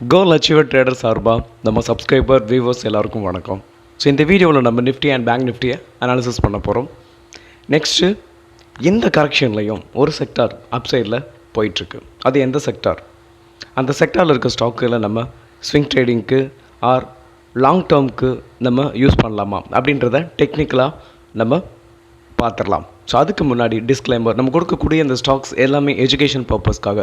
கோல் achiever trader சார்பாக நம்ம subscriber viewers எல்லாருக்கும் வணக்கம். ஸோ இந்த வீடியோவில் நம்ம நிஃப்டி அண்ட் பேங்க் நிஃப்டியை அனாலிசிஸ் பண்ண போகிறோம் நெக்ஸ்ட்டு எந்த கரெக்ஷன்லையும் ஒரு செக்டார் அப்சைடில் போயிட்டுருக்கு. அது எந்த செக்டார் அந்த செக்டாரில் இருக்க ஸ்டாக்குகளை நம்ம ஸ்விங் ட்ரேடிங்க்கு ஆர் லாங் டேர்முக்கு நம்ம யூஸ் பண்ணலாமா? அப்படின்றத டெக்னிக்கலாக நம்ம பார்த்துடலாம். ஸோ அதுக்கு முன்னாடி டிஸ்க்ளைமர் நம்ம கொடுக்கக்கூடிய இந்த ஸ்டாக்ஸ் எல்லாமே எஜுகேஷன் பர்பஸ்க்காக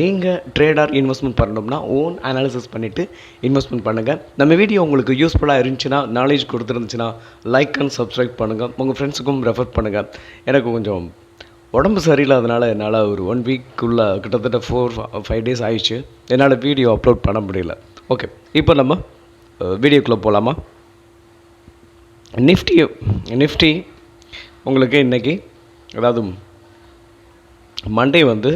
நீங்கள் ட்ரேடார் இன்வெஸ்ட்மெண்ட் பண்ணணும்னா ஓன் அனாலிசிஸ் பண்ணிவிட்டு இன்வெஸ்ட்மெண்ட் பண்ணுங்கள் நம்ம வீடியோ உங்களுக்கு யூஸ்ஃபுல்லாக இருந்துச்சுன்னா நாலேஜ் கொடுத்துருந்துச்சுன்னா லைக் அண்ட் சப்ஸ்கிரைப் பண்ணுங்கள் உங்கள் ஃப்ரெண்ட்ஸுக்கும் ரெஃபர் பண்ணுங்கள் எனக்கு கொஞ்சம் உடம்பு சரியில்லாதனால என்னால் ஒரு ஒன் வீக்குள்ளே கிட்டத்தட்ட ஃபோர் ஃபைவ் டேஸ் ஆயிடுச்சு. என்னால் வீடியோ அப்லோட் பண்ண முடியல. ஓகே இப்போ நம்ம வீடியோக்குள்ளே போகலாமா நிஃப்டி நிஃப்டி உங்களுக்கு இன்றைக்கி அதாவது மண்டே வந்து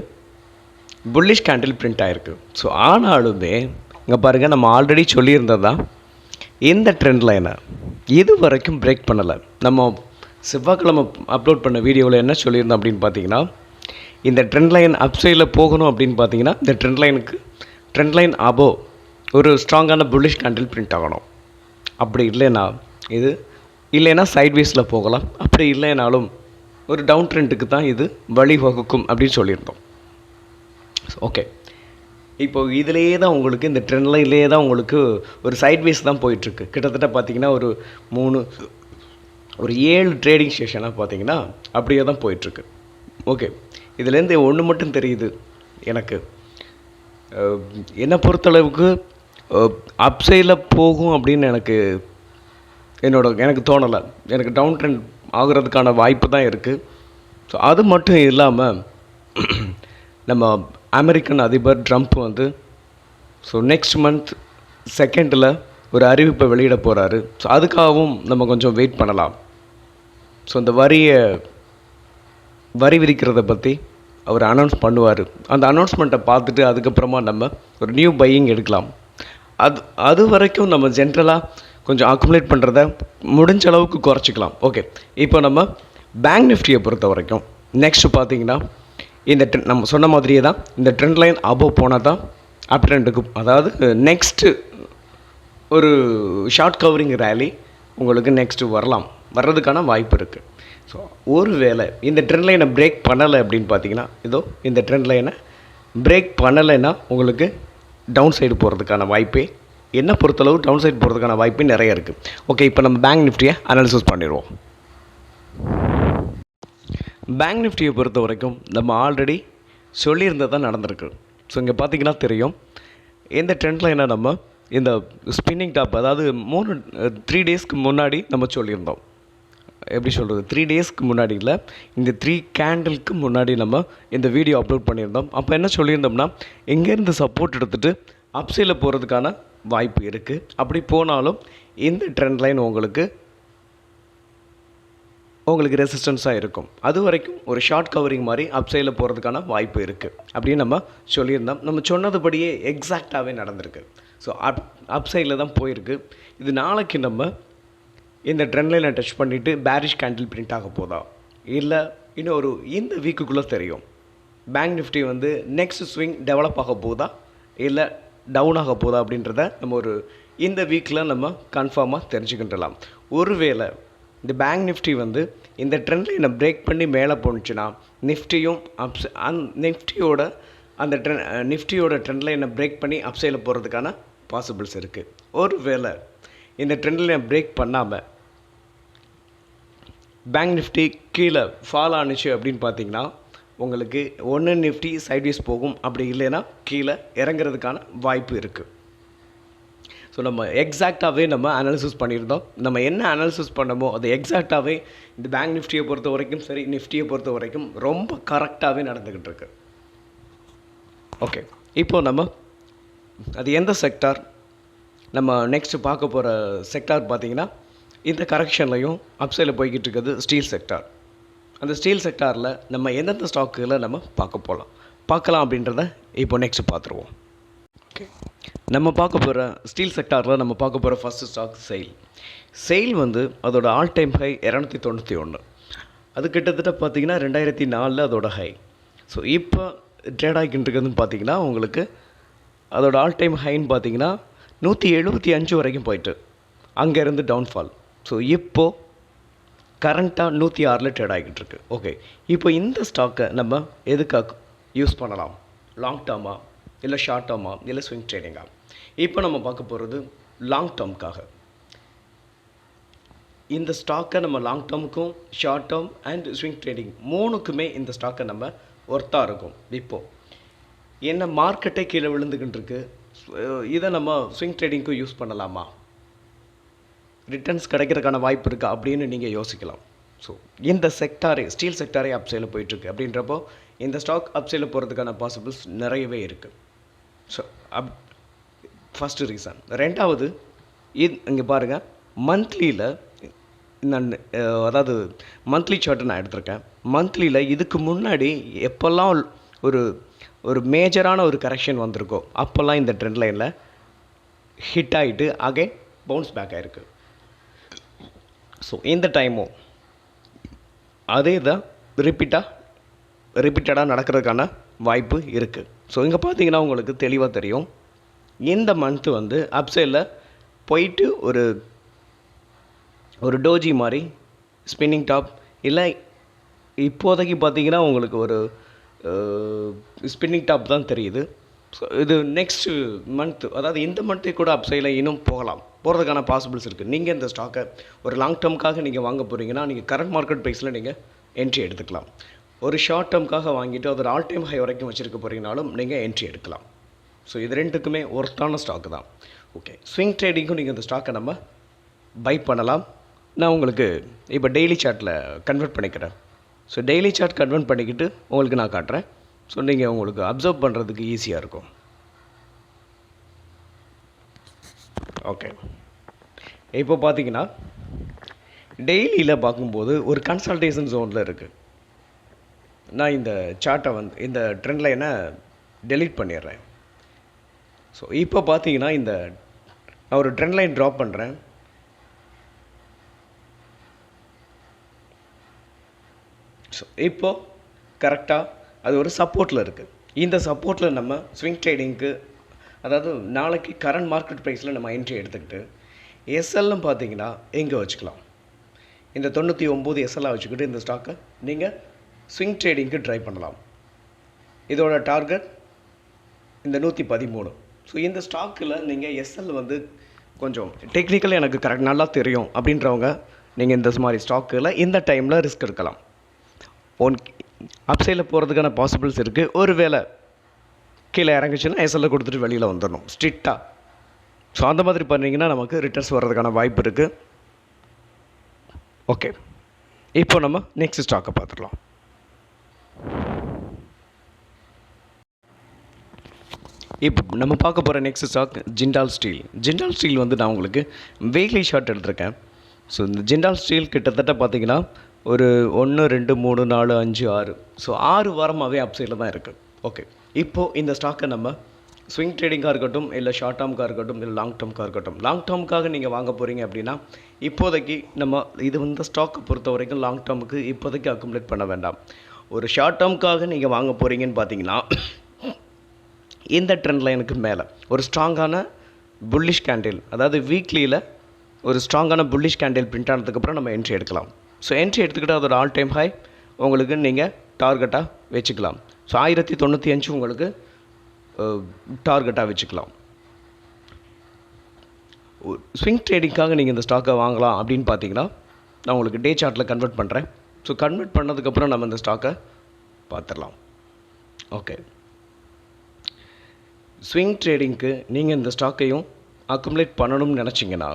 புல்லிஷ் கேண்டில் பிரிண்ட் ஆகிருக்கு ஸோ ஆனாலுமே இங்கே பாருங்கள் நம்ம ஆல்ரெடி சொல்லியிருந்தது தான் இந்த ட்ரெண்ட் லைனை இது வரைக்கும் பிரேக் பண்ணலை. நம்ம செவ்வாய்க்கிழமை அப்லோட் பண்ண வீடியோவில் என்ன சொல்லியிருந்தோம் அப்படின்னு பார்த்தீங்கன்னா இந்த ட்ரெண்ட் லைன் அப்சைடில் போகணும் அப்படின்னு பார்த்தீங்கன்னா இந்த ட்ரெண்ட் லைனுக்கு ட்ரெண்ட் லைன் அபோவ் ஒரு ஸ்ட்ராங்கான புல்லிஷ் கேண்டில் பிரிண்ட் ஆகணும். அப்படி இல்லைன்னா இது இல்லைன்னா சைட்வேஸில் போகலாம். அப்படி இல்லைனாலும் ஒரு டவுன் ட்ரெண்டுக்கு தான் இது வழிவகுக்கும் அப்படின்னு சொல்லியிருந்தோம். ஓகே இப்போ இதிலேயே தான் உங்களுக்கு இந்த ட்ரெண்ட் லைன்லேயே தான் உங்களுக்கு ஒரு சைட்வேஸ் தான் போயிட்டுருக்கு. கிட்டத்தட்ட பார்த்தீங்கன்னா ஒரு மூணு ஒரு ஏழு ட்ரேடிங் ஸ்டேஷனாக பார்த்தீங்கன்னா அப்படியே தான் போயிட்டுருக்கு. ஓகே இதுலேருந்து ஒன்று மட்டும் தெரியுது எனக்கு. என்னை பொறுத்தளவுக்கு அப்சைடில் போகும் அப்படின்னு எனக்கு என்னோட எனக்கு தோணலை. எனக்கு டவுன் ட்ரெண்ட் ஆகுறதுக்கான வாய்ப்பு தான் இருக்குது ஸோ அது மட்டும் இல்லாமல் நம்ம அமெரிக்கன் அதிபர் ட்ரம்ப் வந்து ஸோ நெக்ஸ்ட் மந்த் செகண்டில் ஒரு அறிவிப்பை வெளியிட போகிறாரு ஸோ அதுக்காகவும் நம்ம கொஞ்சம் வெயிட் பண்ணலாம். ஸோ இந்த வரியை வரி விதிக்கிறத பற்றி அவர் அனௌன்ஸ் பண்ணுவார். அந்த அனௌன்ஸ்மெண்ட்டை பார்த்துட்டு அதுக்கப்புறமா நம்ம ஒரு நியூ பையிங் எடுக்கலாம். அது அது வரைக்கும் நம்ம ஜென்ரலாக கொஞ்சம் அக்குமுலேட் பண்ணுறத முடிஞ்ச அளவுக்கு குறைச்சிக்கலாம். ஓகே இப்போ நம்ம பேங்க் நிஃப்டியை பொறுத்த வரைக்கும் நெக்ஸ்ட்டு பார்த்தீங்கன்னா இந்த trend- நம்ம சொன்ன மாதிரியே தான் இந்த ட்ரெண்ட் லைன் அபோவ் போனால் தான் அப் ட்ரெண்டுக்கு அதாவது நெக்ஸ்ட்டு ஒரு ஷார்ட் கவரிங் ரேலி உங்களுக்கு நெக்ஸ்ட்டு வரலாம். வர்றதுக்கான வாய்ப்பு இருக்குது ஸோ ஒரு வேளை இந்த ட்ரெண்ட் லைனை பிரேக் பண்ணலை அப்படின்னு பார்த்தீங்கன்னா இதோ இந்த ட்ரெண்ட் லைனை பிரேக் பண்ணலைன்னா உங்களுக்கு டவுன் சைடு போகிறதுக்கான வாய்ப்பே என்ன பொறுத்தளவு டவுன் சைட் போகிறதுக்கான வாய்ப்பு நிறைய இருக்குது ஓகே இப்போ நம்ம பேங்க் நிஃப்டியை அனாலிசிஸ் பண்ணிடுவோம். பேங்க் நிஃப்டியை பொறுத்த வரைக்கும் நம்ம ஆல்ரெடி சொல்லியிருந்தது தான் நடந்திருக்கு. ஸோ இங்கே பார்த்தீங்கன்னா தெரியும். இந்த ட்ரெண்டில் என்ன நம்ம இந்த ஸ்பின்னிங் டாப் அதாவது மூணு த்ரீ டேஸ்க்கு முன்னாடி நம்ம சொல்லியிருந்தோம். எப்படி சொல்கிறது த்ரீ டேஸ்க்கு முன்னாடி இல்லை இந்த த்ரீ கேண்டிலுக்கு முன்னாடி நம்ம இந்த வீடியோ அப்லோட் பண்ணியிருந்தோம். அப்போ என்ன சொல்லியிருந்தோம்னா இங்கேருந்து சப்போர்ட் எடுத்துகிட்டு அப்சைடில் போகிறதுக்கான வாய்ப்பு இருக்குது அப்படி போனாலும் இந்த ட்ரெண்ட் லைன் உங்களுக்கு உங்களுக்கு ரெசிஸ்டன்ஸாக இருக்கும். அது வரைக்கும் ஒரு ஷார்ட் கவரிங் மாதிரி அப்சைடில் போகிறதுக்கான வாய்ப்பு இருக்குது அப்படின்னு நம்ம சொல்லியிருந்தோம். நம்ம சொன்னதுபடியே எக்ஸாக்டாகவே நடந்திருக்கு. ஸோ அப் அப்சைடில் தான் போயிருக்கு. இது நாளைக்கு நம்ம இந்த ட்ரெண்ட் லைனை டச் பண்ணிவிட்டு பேரிஷ் கேண்டில் பிரிண்ட் ஆக போதா? இல்லை இன்னும் ஒரு இந்த வீக்குக்குள்ளே தெரியும். பேங்க் நிஃப்டி வந்து நெக்ஸ்ட் ஸ்விங் டெவலப் ஆக போதா? இல்லை டவுன் ஆக போதா அப்படின்றத நம்ம ஒரு இந்த வீக்கில் நம்ம கன்ஃபார்மாக தெரிஞ்சுக்கின்றலாம். ஒருவேளை இந்த பேங்க் நிஃப்டி வந்து இந்த ட்ரெண்ட் லைனை பிரேக் பண்ணி மேலே போணுச்சுன்னா நிஃப்டியும் அப்ஸ் அந் நிஃப்டியோட அந்த ட்ரெண்ட் நிஃப்டியோட ட்ரெண்ட் லைனை பிரேக் பண்ணி அப்சைடில் போகிறதுக்கான பாசிபிள்ஸ் இருக்குது ஒரு வேளை இந்த ட்ரெண்ட் லைனை பிரேக் பண்ணாமல் பேங்க் நிஃப்டி கீழே ஃபால் ஆனுச்சு அப்படின்னு பார்த்தீங்கன்னா உங்களுக்கு ஒன்று நிஃப்டி சைட்வேஸ் போகும். அப்படி இல்லைன்னா கீழே இறங்குறதுக்கான வாய்ப்பு இருக்குது ஸோ நம்ம எக்ஸாக்டாகவே நம்ம அனாலிசிஸ் பண்ணியிருந்தோம். நம்ம என்ன அனாலிசிஸ் பண்ணமோ அது எக்ஸாக்டாகவே இந்த பேங்க் நிஃப்டியை பொறுத்த வரைக்கும் சரி நிஃப்டியை பொறுத்த வரைக்கும் ரொம்ப கரெக்டாகவே நடந்துக்கிட்டு இருக்கு. ஓகே இப்போ நம்ம அது எந்த செக்டார் நம்ம நெக்ஸ்ட்டு பார்க்க போகிற செக்டார் பார்த்திங்கன்னா இந்த கரெக்ஷன்லையும் அப்சைடில் போய்கிட்டு இருக்கிறது ஸ்டீல் செக்டார் அந்த ஸ்டீல் செக்டாரில் நம்ம எந்தெந்த ஸ்டாக்குகளை நம்ம பார்க்க போகலாம் பார்க்கலாம் அப்படின்றத இப்போ நெக்ஸ்ட் பார்த்துருவோம். ஓகே நம்ம பார்க்க போகிற ஸ்டீல் செக்டாரில் நம்ம பார்க்க போகிற ஃபஸ்ட்டு ஸ்டாக் செயில் செயில் வந்து அதோட ஆல் டைம் ஹை இரநூத்தி தொண்ணூற்றி ஒன்று அது கிட்டத்தட்ட பார்த்தீங்கன்னா ரெண்டாயிரத்தி நாலில் அதோட ஹை ஸோ இப்போ ட்ரேட் ஆகிட்டு இருக்கிறதுன்னு பார்த்தீங்கன்னா உங்களுக்கு அதோட ஆல் டைம் ஹைன்னு பார்த்தீங்கன்னா நூற்றி எழுபத்தி அஞ்சு வரைக்கும் போயிட்டு. அங்கேருந்து டவுன்ஃபால் ஸோ இப்போது கரண்ட்டாக நூற்றி ஆறில் ட்ரேட் ஆகிக்கிட்டு இருக்கு. ஓகே இப்போ இந்த ஸ்டாக்கை நம்ம எதுக்காக யூஸ் பண்ணலாம்? லாங் டேர்மா இல்லை ஷார்ட் டேர்மா இல்லை ஸ்விங் ட்ரேடிங்கா இப்போ நம்ம பார்க்க போகிறது லாங் டேர்முக்காக இந்த ஸ்டாக்கை நம்ம long டேர்முக்கும் short term and swing trading மூணுக்குமே இந்த ஸ்டாக்கை நம்ம ஒர்த்தாக இருக்கும். இப்போது என்ன மார்க்கெட்டே கீழே விழுந்துக்கிட்டு இருக்கு? இதை நம்ம ஸ்விங் ட்ரேடிங்க்கும் யூஸ் பண்ணலாமா? ரிட்டர்ன்ஸ் கிடைக்கிறதுக்கான வாய்ப்பு இருக்கா அப்படின்னு நீங்கள் யோசிக்கலாம். ஸோ இந்த செக்டாரே ஸ்டீல் செக்டாரே அப்சைடில் போயிட்டுருக்கு. அப்படின்றப்போ இந்த ஸ்டாக் அப்சைடில் போகிறதுக்கான பாசிபிள்ஸ் நிறையவே இருக்குது ஸோ அப் ஃபஸ்ட்டு ரீசன் ரெண்டாவது இது இங்கே பாருங்கள் மந்த்லியில் நான் அதாவது மந்த்லி சார்ட்டு நான் எடுத்திருக்கேன். மந்த்லியில் இதுக்கு முன்னாடி எப்போல்லாம் ஒரு ஒரு மேஜரான ஒரு கரெக்ஷன் வந்திருக்கோ அப்போல்லாம் இந்த ட்ரெண்ட் லைனில் ஹிட் ஆகிட்டு அகைன் பவுன்ஸ் பேக் ஆகிருக்கு ஸோ இந்த டைமும் அதே தான் ரிப்பீட்டாக ரிப்பீட்டடாக நடக்கிறதுக்கான வாய்ப்பு இருக்குது ஸோ இங்கே பார்த்தீங்கன்னா உங்களுக்கு தெளிவாக தெரியும். இந்த மந்த்து வந்து அப்சைடில் போயிட்டு ஒரு ஒரு டோஜி மாதிரி ஸ்பின்னிங் டாப் இல்லை இப்போதைக்கு பார்த்தீங்கன்னா உங்களுக்கு ஒரு ஸ்பின்னிங் டாப் தான் தெரியுது. ஸோ இது நெக்ஸ்ட் மந்த்து அதாவது இந்த மந்த்தே கூட அப்சைடில் இன்னும் போகலாம். போகிறதுக்கான பாசிபிள்ஸ் இருக்குது நீங்கள் இந்த ஸ்டாக்கை ஒரு லாங் டேர்முக்காக நீங்கள் வாங்க போகிறீங்கன்னா நீங்கள் கரண்ட் மார்க்கெட் ப்ரைஸில் நீங்கள் என்ட்ரி எடுத்துக்கலாம். ஒரு ஷார்ட் டேர்முக்காக வாங்கிட்டு அது ஒரு ஆல் டைம் ஹை வரைக்கும் வச்சுருக்க போகிறீங்கனாலும் நீங்கள் என்ட்ரி எடுக்கலாம். ஸோ இது ரெண்டுக்குமே ஒர்த்தான ஸ்டாக்கு தான். ஓகே ஸ்விங் ட்ரேடிங்க்கும் நீங்கள் இந்த ஸ்டாக்கை நம்ம பை பண்ணலாம். நான் உங்களுக்கு இப்போ டெய்லி சார்ட்டில் கன்வெர்ட் பண்ணிக்கிறேன். ஸோ டெய்லி சார்ட் கன்வெர்ட் பண்ணிக்கிட்டு உங்களுக்கு நான் காட்டுறேன். ஸோ நீங்கள் உங்களுக்கு அப்சர்வ் பண்ணுறதுக்கு ஈஸியாக இருக்கும். ஓகே இப்போ பார்த்தீங்கன்னா டெய்லியில் பார்க்கும்போது ஒரு கன்சல்டேஷன் ஜோனில் இருக்குது நான் இந்த சார்ட்டை வந்து இந்த ட்ரெண்ட் லைனை டெலீட் பண்ணிடுறேன். ஸோ இப்போ பார்த்தீங்கன்னா இந்த நான் ஒரு ட்ரெண்ட் லைன் ட்ராப் பண்ணுறேன் ஸோ இப்போது கரெக்டாக அது ஒரு சப்போர்ட்டில் இருக்குது இந்த சப்போர்ட்டில் நம்ம ஸ்விங் ட்ரேடிங்க்கு அதாவது நாளைக்கு கரண்ட் மார்க்கெட் ப்ரைஸில் நம்ம என்ட்ரி எடுத்துக்கிட்டு எஸ்எல்னு பார்த்தீங்கன்னா எங்கே வச்சுக்கலாம்? இந்த தொண்ணூற்றி ஒம்பது எஸ்எல்லாக வச்சுக்கிட்டு இந்த ஸ்டாக்கை நீங்கள் ஸ்விங் ட்ரேடிங்க்கு ட்ரை பண்ணலாம். இதோட டார்கெட் இந்த நூற்றி பதிமூணு. ஸோ இந்த ஸ்டாக்கில் நீங்கள் எஸ்எல் வந்து கொஞ்சம் டெக்னிக்கல் எனக்கு கரெக்ட் நல்லா தெரியும் அப்படின்றவங்க நீங்கள் இந்த மாதிரி ஸ்டாக்கில் இந்த டைமில் ரிஸ்க் எடுக்கலாம். ஒன் அப்சைடில் போகிறதுக்கான பாசிபிள்ஸ் இருக்குது ஒரு வேளை கீழே இறங்குச்சுன்னா எஸ்எல்ல கொடுத்துட்டு வெளியில் வந்துடணும். ஸ்ட்ரிக்டாக ஸோ அந்த மாதிரி பண்ணீங்கன்னா நமக்கு ரிட்டர்ன்ஸ் வர்றதுக்கான வாய்ப்பு இருக்குது ஓகே இப்போ நம்ம நெக்ஸ்ட் ஸ்டாக்கை பார்த்துடலாம். இப்போ நம்ம பார்க்க போகிற next stock Jindal steel Jindal steel வந்து நான் உங்களுக்கு வெயிலி ஷார்ட் எடுத்திருக்கேன். ஸோ இந்த ஜிண்டால் ஸ்டீல் கிட்டத்தட்ட பார்த்தீங்கன்னா ஒரு ஒன்று ரெண்டு மூணு நாலு அஞ்சு ஆறு. ஸோ ஆறு வாரமாகவே அப்சைடில் தான் இருக்குது ஓகே இப்போது இந்த ஸ்டாக்கை நம்ம ஸ்விங் ட்ரேடிங்காக இருக்கட்டும் இல்லை ஷார்ட் டேர்முக்காக இருக்கட்டும் இல்லை லாங் டேர்முக்காக இருக்கட்டும். லாங் டேர்முக்காக நீங்கள் வாங்க போகிறீங்க அப்படின்னா இப்போதைக்கு நம்ம இது வந்து ஸ்டாக்கை பொறுத்த வரைக்கும் லாங் டேர்முக்கு இப்போதைக்கு அக்குமுலேட் பண்ண வேண்டாம். ஒரு ஷார்ட் டேர்முக்காக நீங்கள் வாங்க போகிறீங்கன்னு பார்த்தீங்கன்னா இந்த ட்ரெண்ட் லைனுக்கு மேலே ஒரு ஸ்ட்ராங்கான புல்லிஷ் கேண்டில் அதாவது வீக்லியில் ஒரு ஸ்ட்ராங்கான புல்லிஷ் கேண்டில் பிரிண்ட் ஆனதுக்கப்புறம் நம்ம என்ட்ரி எடுக்கலாம். ஸோ என்ட்ரி எடுத்துக்கிட்டால் அதோட ஆல் டைம் ஹை உங்களுக்கு நீங்கள் டார்கெட்டாக வச்சுக்கலாம். ஸோ ஆயிரத்தி தொண்ணூற்றி அஞ்சு உங்களுக்கு டார்கெட்டாக வச்சுக்கலாம். ஸ்விங் ட்ரேடிங்காக நீங்கள் இந்த ஸ்டாக்கை வாங்கலாம் அப்படின்னு பார்த்தீங்கன்னா நான் உங்களுக்கு டே சார்ட்டில் கன்வெர்ட் பண்ணுறேன் ஸோ கன்வெர்ட் பண்ணதுக்கப்புறம் நம்ம இந்த ஸ்டாக்கை பார்த்துடலாம். ஓகே ஸ்விங் ட்ரேடிங்க்கு நீங்கள் இந்த ஸ்டாக்கையும் அக்குமுலேட் பண்ணணும்னு நினச்சிங்கன்னா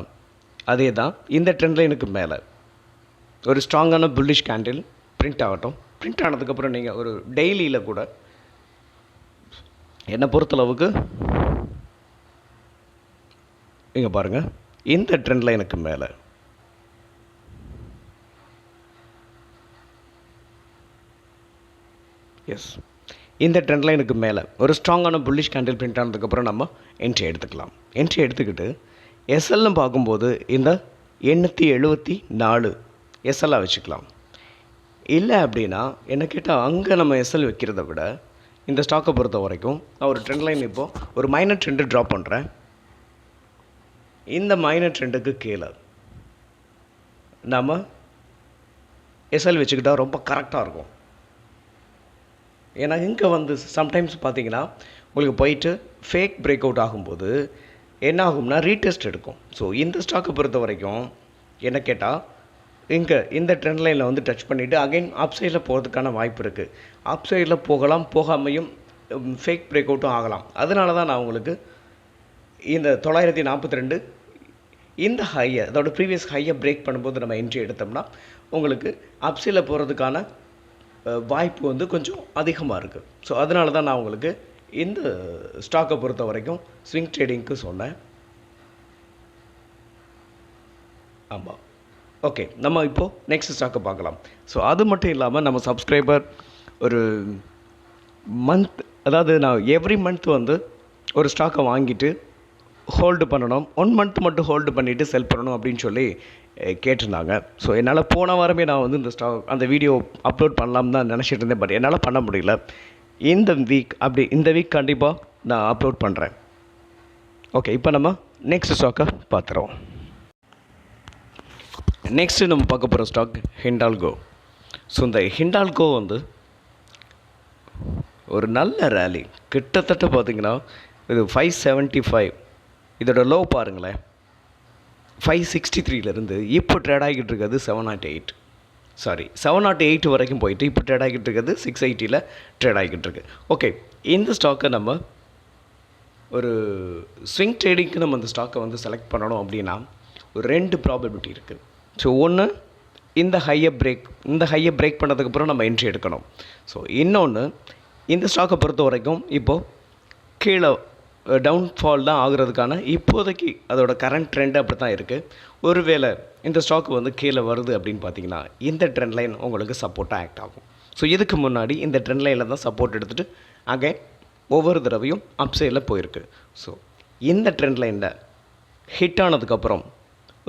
அதே தான் இந்த ட்ரெண்ட் லைனுக்கு மேலே. ஒரு ஸ்ட்ராங்கான புல்லிஷ் கேண்டில் பிரிண்ட் ஆகட்டும். பிரிண்ட் ஆனதுக்கப்புறம் நீங்கள் ஒரு டெய்லியில் கூட என்னை பொறுத்தளவுக்கு? இங்கே பாருங்கள் இந்த ட்ரெண்ட் லைனுக்கு மேலே. எஸ் இந்த ட்ரெண்ட் லைனுக்கு மேலே. ஒரு ஸ்ட்ராங்கான புல்லிஷ் கேண்டில் பிரிண்ட் ஆனதுக்கப்புறம் நம்ம என்ட்ரி எடுத்துக்கலாம். என்ட்ரி எடுத்துக்கிட்டு எஸ்எல்னு பார்க்கும்போது இந்த எண்ணூற்றி எழுபத்தி நாலு எஸ்எல்லாக வச்சுக்கலாம். இல்லை அப்படின்னா என்ன கேட்டால் அங்கே நம்ம எஸ்எல் வைக்கிறத விட இந்த ஸ்டாக்கை பொறுத்த வரைக்கும் நான் ஒரு ட்ரெண்ட் லைன் இப்போது ஒரு மைனர் ட்ரெண்டு ட்ராப் பண்ணுறேன் இந்த மைனர் ட்ரெண்டுக்கு கீழே நாம் எஸ்எல் வச்சுக்கிட்டா ரொம்ப கரெக்டாக இருக்கும். ஏன்னா இங்கே வந்து சம்டைம்ஸ் பார்த்தீங்கன்னா உங்களுக்கு போயிட்டு ஃபேக் பிரேக் அவுட் ஆகும்போது என்ன ஆகும்னா ரீடெஸ்ட் எடுக்கும். ஸோ இந்த ஸ்டாக்கை பொறுத்த வரைக்கும் என்ன கேட்டால் இங்கே இந்த ட்ரெண்ட் லைனில் வந்து டச் பண்ணிவிட்டு அகைன் அப் சைடில் போகிறதுக்கான வாய்ப்பு இருக்குது அப் சைடில் போகலாம் போகாமையும் ஃபேக் பிரேக் அவுட்டும் ஆகலாம். அதனால தான் நான் உங்களுக்கு இந்த தொள்ளாயிரத்தி நாற்பத்தி ரெண்டு இந்த ஹையை அதோட ப்ரீவியஸ் ஹையை பிரேக் பண்ணும்போது நம்ம என்ட்ரி எடுத்தோம்னா உங்களுக்கு அப்சில் போகிறதுக்கான வாய்ப்பு வந்து கொஞ்சம் அதிகமாக இருக்குது ஸோ அதனால தான் நான் உங்களுக்கு இந்த ஸ்டாக்கை பொறுத்த வரைக்கும் ஸ்விங் ட்ரேடிங்க்கு சொன்னேன். ஆமாம் ஓகே நம்ம இப்போது நெக்ஸ்ட் ஸ்டாக்கை பார்க்கலாம். ஸோ அது மட்டும் இல்லாமல் நம்ம சப்ஸ்கிரைபர் ஒரு மந்த் அதாவது நான் எவ்ரி மந்த் வந்து ஒரு ஸ்டாக்கை வாங்கிட்டு ஹோல்டு பண்ணணும். ஒன் மந்த் மட்டும் ஹோல்டு பண்ணிவிட்டு செல் பண்ணணும் அப்படின்னு சொல்லி கேட்டிருந்தாங்க. ஸோ என்னால் போன வாரமே நான் வந்து இந்த ஸ்டாக் அந்த வீடியோ அப்லோட் பண்ணலாம் தான் நினச்சிட்டு இருந்தேன். பட் என்னால் பண்ண முடியல. இந்த வீக் அப்படி இந்த வீக் கண்டிப்பாக நான் அப்லோட் பண்ணுறேன் ஓகே இப்போ நம்ம நெக்ஸ்ட் ஸ்டாக்கை பார்த்துறோம் நெக்ஸ்ட்டு நம்ம பார்க்க போகிற ஸ்டாக் ஹிண்டால்கோ ஸோ இந்த ஹிண்டால்கோ வந்து ஒரு நல்ல ரேலி கிட்டத்தட்ட பார்த்தீங்கன்னா இது ஃபைவ் செவன்ட்டி ஃபைவ் இதோட லோ பாருங்களேன். ஃபைவ் சிக்ஸ்டி த்ரீலேருந்து இப்போ ட்ரேட் ஆகிட்டு இருக்கிறது seven nought eight sorry seven nought eight வரைக்கும் போயிட்டு இப்போ ட்ரேட் ஆகிட்டு இருக்கிறது சிக்ஸ் எயிட்டியில் ட்ரேட் ஆகிட்டு இருக்கு. ஓகே இந்த ஸ்டாக்கை நம்ம ஒரு ஸ்விங் ட்ரேடிங்க்கு நம்ம இந்த ஸ்டாக்கை வந்து செலக்ட் பண்ணணும் அப்படின்னா ஒரு ரெண்டு ப்ராபபிலிட்டி இருக்குது ஸோ ஒன்று இந்த ஹையை பிரேக் இந்த ஹையை பிரேக் பண்ணதுக்கப்புறம் நம்ம என்ட்ரி எடுக்கணும். ஸோ இன்னொன்று இந்த ஸ்டாக்கை பொறுத்த வரைக்கும் இப்போது கீழே டவுன்ஃபால் தான் ஆகுறதுக்கான இப்போதைக்கு அதோட கரண்ட் ட்ரெண்ட் அப்படி தான் இருக்குது ஒருவேளை இந்த ஸ்டாக் வந்து கீழே வருது அப்படின்னு பார்த்தீங்கன்னா இந்த ட்ரெண்ட் லைன் உங்களுக்கு சப்போர்ட்டாக ஆக்ட் ஆகும். ஸோ இதுக்கு முன்னாடி இந்த ட்ரெண்ட் லைனில் தான் சப்போர்ட் எடுத்துகிட்டு அகைன் ஒவ்வொரு தடவையும் அப் சைடில் போயிருக்கு. ஸோ இந்த ட்ரெண்ட் லைனில் ஹிட் ஆனதுக்கப்புறம்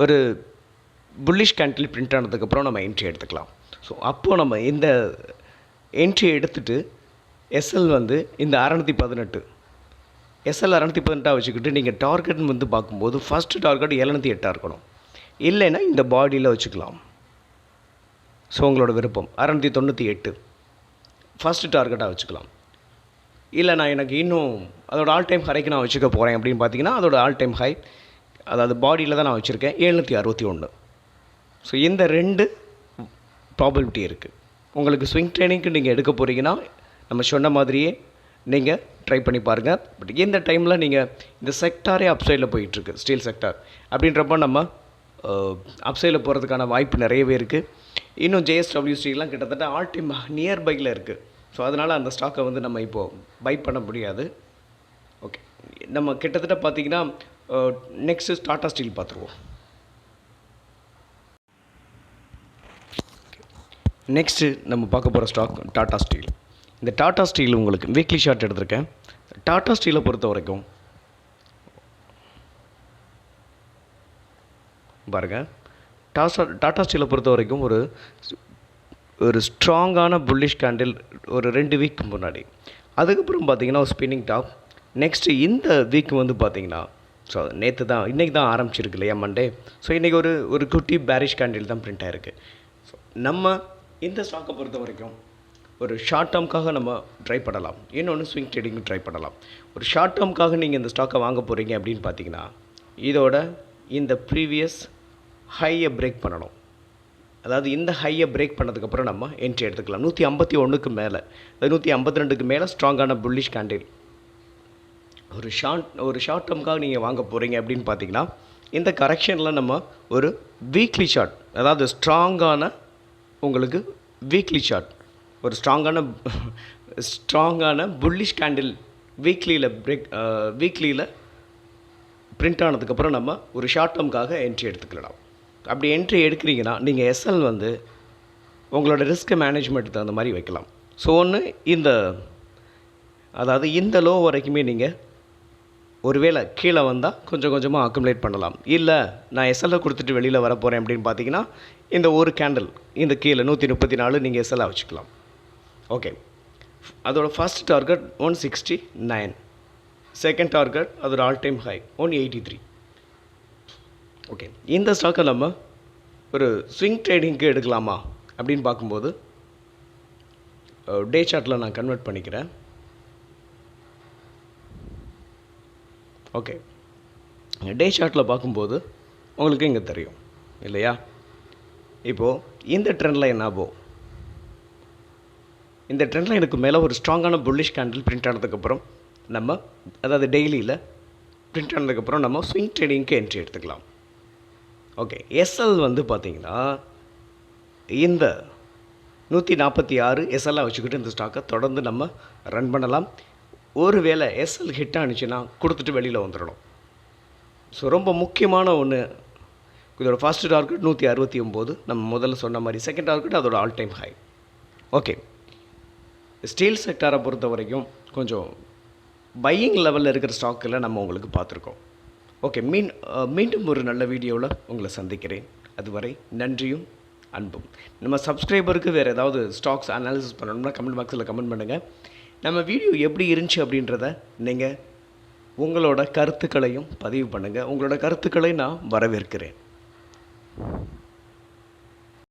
ஒரு புல்லிஷ் கேண்டில் பிரிண்ட் ஆனதுக்கப்புறம் நம்ம என்ட்ரி எடுத்துக்கலாம். ஸோ அப்போது நம்ம இந்த என்ட்ரி எடுத்துட்டு எஸ்எல் வந்து இந்த அறநூற்றி பதினெட்டு. எஸ்எல் அறநூற்றி பதினெட்டாக வச்சுக்கிட்டு நீங்கள் டார்கெட்னு வந்து பார்க்கும்போது ஃபஸ்ட்டு டார்கெட் எழுநூற்றி எட்டாக இருக்கணும். இல்லைன்னா இந்த பாடியில் வச்சுக்கலாம். ஸோ உங்களோட விருப்பம். அறநூற்றி தொண்ணூற்றி எட்டு. ஃபஸ்ட்டு டார்கெட்டாக வச்சுக்கலாம். இல்லை நான் எனக்கு இன்னும் அதோட ஆல் டைம் ஹைக்கு நான் வச்சுக்க போகிறேன் அப்படின்னு பார்த்தீங்கன்னா அதோட ஆல் டைம் ஹை அதாவது பாடியில் தான் நான் வச்சுருக்கேன். எழுநூற்றி அறுபத்தி ஒன்று ஸோ இந்த ரெண்டு ப்ராபபிலிட்டி இருக்குது உங்களுக்கு ஸ்விங் ட்ரைனிங்க்கு நீங்கள் எடுக்க போகிறீங்கன்னா நம்ம சொன்ன மாதிரியே நீங்கள் ட்ரை பண்ணி பாருங்கள் பட் இந்த டைமில் நீங்கள் இந்த செக்டாரே அப்சைடில் போயிட்டுருக்கு ஸ்டீல் செக்டார் அப்படின்றப்ப நம்ம அப்சைடில் போகிறதுக்கான வாய்ப்பு நிறையவே இருக்குது இன்னும் ஜேஎஸ்டபிள்யூஸ்டிலாம் கிட்டத்தட்ட ஆல் டைம் நியர்பையில் இருக்குது ஸோ அதனால் அந்த ஸ்டாக்கை வந்து நம்ம இப்போது பை பண்ண முடியாது. ஓகே நம்ம கிட்டத்தட்ட பார்த்தீங்கன்னா நெக்ஸ்ட்டு டாட்டா ஸ்டீல் பார்த்துருவோம் நெக்ஸ்ட்டு நம்ம பார்க்க போகிற ஸ்டாக் டாட்டா ஸ்டீல் இந்த டாட்டா ஸ்டீல் உங்களுக்கு வீக்லி ஷார்ட் எடுத்திருக்கேன். டாடா ஸ்டீலை பொறுத்த வரைக்கும் பாருங்க. டாடா டாட்டா ஸ்டீலை பொறுத்த வரைக்கும் ஒரு ஒரு ஸ்ட்ராங்கான புல்லிஷ் கேண்டில் ஒரு ரெண்டு வீக் முன்னாடி. அதுக்கப்புறம் பார்த்தீங்கன்னா ஒரு ஸ்பின்னிங் டாப் நெக்ஸ்ட்டு இந்த வீக் வந்து பார்த்தீங்கன்னா ஸோ நேற்று தான் இன்றைக்கி தான் ஆரம்பிச்சிருக்கு இல்லையா மண்டே ஸோ இன்றைக்கி ஒரு ஒரு குட்டி பேரிஷ் கேண்டில் தான் பிரிண்ட் ஆகிருக்கு ஸோ நம்ம இந்த ஸ்டாக்கை பொறுத்த வரைக்கும் ஒரு ஷார்ட் டேர்ம்க்காக நம்ம ட்ரை பண்ணலாம். இன்னொன்று ஸ்விங் ட்ரேடிங் ட்ரை பண்ணலாம். ஒரு ஷார்ட் டேர்ம்க்காக நீங்கள் இந்த ஸ்டாக்கை வாங்க போகிறீங்க அப்படின்னு பார்த்தீங்கன்னா இதோட இந்த ப்ரீவியஸ் ஹையை பிரேக் பண்ணணும். அதாவது இந்த ஹையை பிரேக் பண்ணதுக்கப்புறம் நம்ம என்ட்ரி எடுத்துக்கலாம். நூற்றி ஐம்பத்தி ஒன்றுக்கு மேலே நூற்றி ஐம்பத்தி ரெண்டுக்கு மேலே ஸ்ட்ராங்கான புல்லிஷ் கேண்டில் ஒரு ஷார்ட் ஒரு ஷார்ட் டேர்முக்காக நீங்கள் வாங்க போகிறீங்க அப்படின்னு பார்த்தீங்கன்னா இந்த கரெக்ஷனில் நம்ம ஒரு வீக்லி ஷார்ட் அதாவது ஸ்ட்ராங்கான உங்களுக்கு வீக்லி ஷார்ட் ஒரு ஸ்ட்ராங்கான ஸ்ட்ராங்கான புல்லிஷ் கேண்டில் வீக்லியில் பிரேக் வீக்லியில் பிரிண்ட் ஆனதுக்கப்புறம் நம்ம ஒரு ஷார்ட் டேர்முக்காக என்ட்ரி எடுத்துக்கலாம். அப்படி என்ட்ரி எடுக்கிறீங்கன்னா நீங்கள் எஸ்எல் வந்து உங்களோட ரிஸ்க் மேனேஜ்மெண்ட் தகுந்த மாதிரி வைக்கலாம். ஸோ ஒன்று இந்த அதாவது இந்த லோ வரைக்குமே நீங்கள் ஒருவேளை கீழே வந்தால் கொஞ்சம் கொஞ்சமாக அக்குமுலேட் பண்ணலாம். இல்லை நான் எஸ்எல்ஐ கொடுத்துட்டு வெளியில் வர போகிறேன் அப்படின்னு பார்த்தீங்கன்னா இந்த ஒரு கேண்டில் இந்த கீழே நூற்றி முப்பத்தி நாலு நீங்கள் எஸ்எல்ஐ வச்சுக்கலாம். ஓகே அதோட first target one sixty nine second target அதோட all time high one eighty three okay இந்த ஸ்டாக்கை நம்ம ஒரு ஸ்விங் ட்ரேடிங்க்கு எடுக்கலாமா அப்படின்னு பார்க்கும்போது டே சார்ட்டில் நான் கன்வெர்ட் பண்ணிக்கிறேன். ஓகே டே ஷார்ட்டில் பார்க்கும்போது உங்களுக்கு இங்கே தெரியும் இல்லையா? இப்போது இந்த ட்ரெண்ட் லைன் ஆகும்? இந்த ட்ரெண்ட் லைனுக்கு மேலே ஒரு ஸ்ட்ராங்கான புல்லிஷ் கேண்டில் பிரிண்ட் ஆனதுக்கப்புறம் நம்ம அதாவது டெய்லியில் பிரிண்ட் ஆனதுக்கப்புறம் நம்ம ஸ்விங் ட்ரேடிங்க்கு என்ட்ரி எடுத்துக்கலாம். ஓகே எஸ்எல் வந்து பார்த்திங்கன்னா இந்த நூற்றி நாற்பத்தி ஆறு எஸ்எல்லாம் வச்சுக்கிட்டு இந்த ஸ்டாக்கை தொடர்ந்து நம்ம ரன் பண்ணலாம். ஒருவேளை எஸ்எல் ஹிட் ஆனிச்சுன்னா கொடுத்துட்டு வெளியில் வந்துடணும் ஸோ ரொம்ப முக்கியமான ஒன்று இதோட ஃபஸ்ட்டு டார்கெட் நூற்றி அறுபத்தி ஒம்பது நம்ம முதல்ல சொன்ன மாதிரி செகண்ட் டார்கெட் அதோட all time high okay steel செக்டாரை பொறுத்த வரைக்கும் கொஞ்சம் பையிங் லெவலில் இருக்கிற ஸ்டாக்கில் நம்ம உங்களுக்கு பார்த்துருக்கோம். ஓகே மீன் மீண்டும் ஒரு நல்ல வீடியோவில் உங்களை சந்திக்கிறேன். அதுவரை நன்றியும் அன்பும். நம்ம சப்ஸ்கிரைபருக்கு வேறு ஏதாவது ஸ்டாக்ஸ் அனாலிசிஸ் பண்ணணும்னா கமெண்ட் பாக்ஸில் கமெண்ட் பண்ணுங்கள் நம்ம வீடியோ எப்படி இருந்துச்சு அப்படின்றத நீங்கள் உங்களோட கருத்துக்களையும் பதிவு பண்ணுங்கள் உங்களோட கருத்துக்களை நான் வரவேற்கிறேன்.